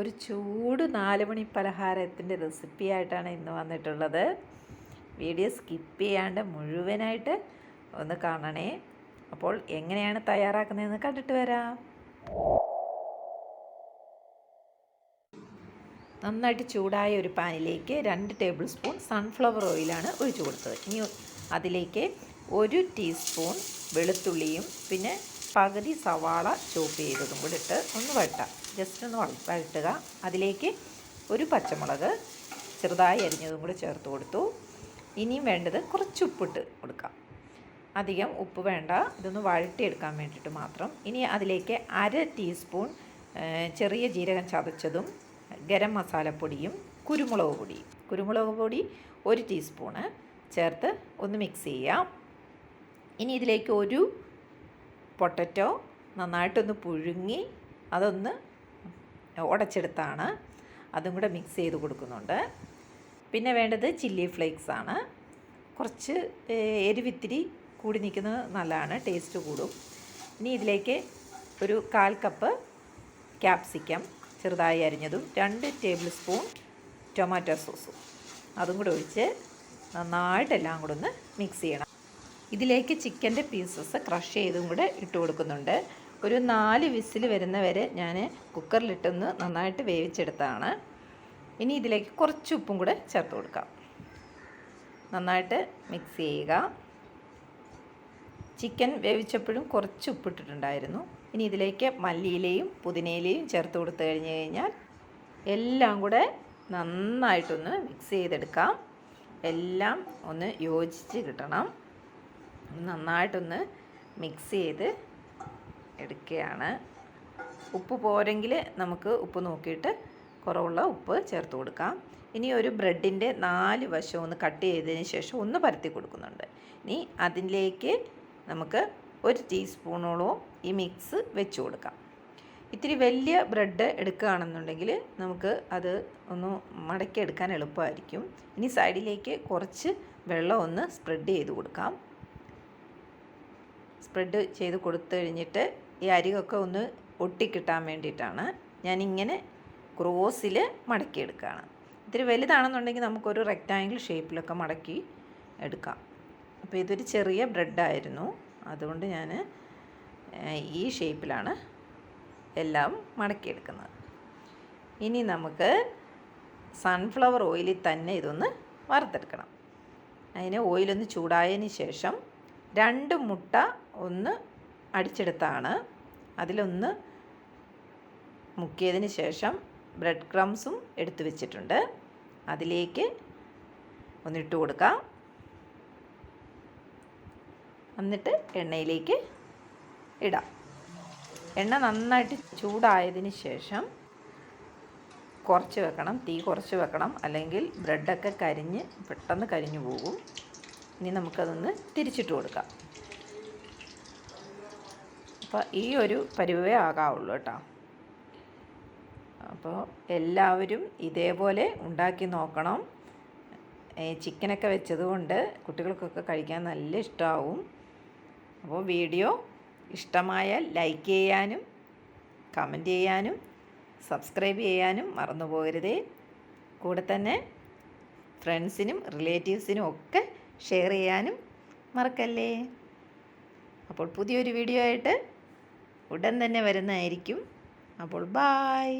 ഒരു ചൂട് നാല് മണി പലഹാരത്തിന്റെ റെസിപ്പി ആയിട്ടാണ് ഇന്ന് വന്നിട്ടുള്ളത്. വീഡിയോ സ്കിപ്പ് ചെയ്യാണ്ട് മുഴുവനായിട്ട് ഒന്ന് കാണണേ. അപ്പോൾ എങ്ങനെയാണ് തയ്യാറാക്കുന്നതെന്ന് കണ്ടിട്ട് വരാം. നന്നായിട്ട് ചൂടായ ഒരു പാനിലേക്ക് രണ്ട് ടേബിൾ സ്പൂൺ സൺഫ്ലവർ ഓയിലാണ് ഒഴിച്ചു കൊടുത്തത്. ഇനി അതിലേക്ക് ഒരു ടീസ്പൂൺ വെളുത്തുള്ളിയും പിന്നെ പകുതി സവാള ചോപ്പ് ചെയ്തതും കൂടി ഇട്ട് ഒന്ന് വഴട്ടാം ജസ്റ്റ് ഒന്ന് വഴട്ടുക. അതിലേക്ക് ഒരു പച്ചമുളക് ചെറുതായി അരിഞ്ഞതും കൂടി ചേർത്ത് കൊടുത്തു. ഇനിയും വേണ്ടത് കുറച്ച് ഉപ്പിട്ട് കൊടുക്കാം. അധികം ഉപ്പ് വേണ്ട. ഇതൊന്ന് വഴട്ടിയെടുക്കാൻ വേണ്ടിയിട്ട് മാത്രം. ഇനി അതിലേക്ക് അര ടീസ്പൂൺ ചെറിയ ജീരകം ചതച്ചതും ഗരം മസാലപ്പൊടിയും കുരുമുളക് പൊടി. കുരുമുളക് പൊടി ഒരു ടീസ്പൂണ് ചേർത്ത് ഒന്ന് മിക്സ് ചെയ്യാം. ഇനി ഇതിലേക്ക് ഒരു പൊട്ടറ്റോ നന്നായിട്ടൊന്ന് പുഴുങ്ങി അതൊന്ന് ഉടച്ചെടുത്താണ്. അതും കൂടെ മിക്സ് ചെയ്ത് കൊടുക്കുന്നുണ്ട്. പിന്നെ വേണ്ടത് ചില്ലി ഫ്ലേക്സ് ആണ്. കുറച്ച് എരിവിത്തിരി കൂടി നിൽക്കുന്നത് നല്ലതാണ്. ടേസ്റ്റ് കൂടും. ഇനി ഇതിലേക്ക് ഒരു കാൽ കപ്പ് ക്യാപ്സിക്കം ചെറുതായി അരിഞ്ഞതും രണ്ട് ടേബിൾ സ്പൂൺ ടൊമാറ്റോ സോസും അതും കൂടെ ഒഴിച്ച് നന്നായിട്ടെല്ലാം കൂടെ ഒന്ന് മിക്സ് ചെയ്യണം. ഇതിലേക്ക് ചിക്കന്റെ പീസസ് ക്രഷ് ചെയ്തും കൂടെ ഇട്ട് കൊടുക്കുന്നുണ്ട്. ഒരു നാല് വിസിൽ വരുന്ന വരെ ഞാൻ കുക്കറിലിട്ടൊന്ന് നന്നായിട്ട് വേവിച്ചെടുത്താണ്. ഇനി ഇതിലേക്ക് കുറച്ച് ഉപ്പും കൂടെ ചേർത്ത് കൊടുക്കാം. നന്നായിട്ട് മിക്സ് ചെയ്യുക. ചിക്കൻ വേവിച്ചപ്പോഴും കുറച്ച് ഉപ്പിട്ടിട്ടുണ്ടായിരുന്നു. ഇനി ഇതിലേക്ക് മല്ലിയിലയും പുതിനയിലയും ചേർത്ത് കൊടുത്തു കഴിഞ്ഞ് കഴിഞ്ഞാൽ എല്ലാം കൂടെ നന്നായിട്ടൊന്ന് മിക്സ് ചെയ്തെടുക്കാം. എല്ലാം ഒന്ന് യോജിച്ച് കിട്ടണം. നന്നായിട്ടൊന്ന് മിക്സ് ചെയ്ത് എടുക്കുകയാണ്. ഉപ്പ് പോരെങ്കിൽ നമുക്ക് ഉപ്പ് നോക്കിയിട്ട് കുറവുള്ള ഉപ്പ് ചേർത്ത് കൊടുക്കാം. ഇനി ഒരു ബ്രെഡിന്റെ നാല് വശം ഒന്ന് കട്ട് ചെയ്തതിന് ശേഷം ഒന്ന് പരത്തി കൊടുക്കുന്നുണ്ട്. ഇനി അതിലേക്ക് നമുക്ക് ഒരു ടീസ്പൂണോളവും ഈ മിക്സ് വെച്ച് കൊടുക്കാം. ഇത്തിരി വലിയ ബ്രെഡ് എടുക്കുകയാണെന്നുണ്ടെങ്കിൽ നമുക്ക് അത് ഒന്ന് മടക്കി എടുക്കാൻ എളുപ്പമായിരിക്കും. ഇനി സൈഡിലേക്ക് കുറച്ച് വെള്ളം ഒന്ന് സ്പ്രെഡ് ചെയ്ത് കൊടുക്കാം. സ്പ്രെഡ് ചെയ്ത് കൊടുത്തു കഴിഞ്ഞിട്ട് ഈ അരികൊക്കെ ഒന്ന് ഒട്ടിക്കിട്ടാൻ വേണ്ടിയിട്ടാണ് ഞാനിങ്ങനെ ക്രോസിൽ മടക്കിയെടുക്കുകയാണ്. ഇത്തിരി വലുതാണെന്നുണ്ടെങ്കിൽ നമുക്കൊരു റെക്റ്റാങ്കിൾ ഷേപ്പിലൊക്കെ മടക്കി എടുക്കാം. അപ്പോൾ ഇതൊരു ചെറിയ ബ്രെഡായിരുന്നു അതുകൊണ്ട് ഞാൻ ഈ ഷേപ്പിലാണ് എല്ലാം മടക്കിയെടുക്കുന്നത്. ഇനി നമുക്ക് സൺഫ്ലവർ ഓയിലിൽ തന്നെ ഇതൊന്ന് വറുത്തെടുക്കണം. അതിന് ഓയിലൊന്ന് ചൂടായതിന് ശേഷം രണ്ട് മുട്ട ഒന്ന് അടിച്ചെടുത്താണ്. അതിലൊന്ന് മുക്കിയതിന് ശേഷം ബ്രെഡ് ക്രംസും എടുത്തു വെച്ചിട്ടുണ്ട്. അതിലേക്ക് ഒന്നിട്ട് കൊടുക്കാം. എന്നിട്ട് എണ്ണയിലേക്ക് ഇടാം. എണ്ണ നന്നായിട്ട് ചൂടായതിന് ശേഷം കുറച്ച് വെക്കണം. തീ കുറച്ച് വെക്കണം. അല്ലെങ്കിൽ ബ്രെഡൊക്കെ കരിഞ്ഞ് പെട്ടെന്ന് കരിഞ്ഞു പോകും. ഇനി നമുക്കതൊന്ന് തിരിച്ചിട്ട് കൊടുക്കാം. അപ്പോൾ ഈ ഒരു പരുവേ ആകാവുള്ളൂ കേട്ടോ. അപ്പോൾ എല്ലാവരും ഇതേപോലെ ഉണ്ടാക്കി നോക്കണം. ചിക്കനൊക്കെ വെച്ചതുകൊണ്ട് കുട്ടികൾക്കൊക്കെ കഴിക്കാൻ നല്ല ഇഷ്ടമാവും അപ്പോൾ വീഡിയോ ഇഷ്ടമായാൽ ലൈക്ക് ചെയ്യാനും കമന്റ് ചെയ്യാനും സബ്സ്ക്രൈബ് ചെയ്യാനും മറന്നു പോകരുതേ. കൂടെ തന്നെ ഫ്രണ്ട്സിനും റിലേറ്റീവ്സിനും ഒക്കെ ഷെയർ ചെയ്യാനും മറക്കല്ലേ. അപ്പോൾ പുതിയൊരു വീഡിയോ ആയിട്ട് ഉടൻ തന്നെ വരുന്നതായിരിക്കും. അപ്പോൾ ബായ്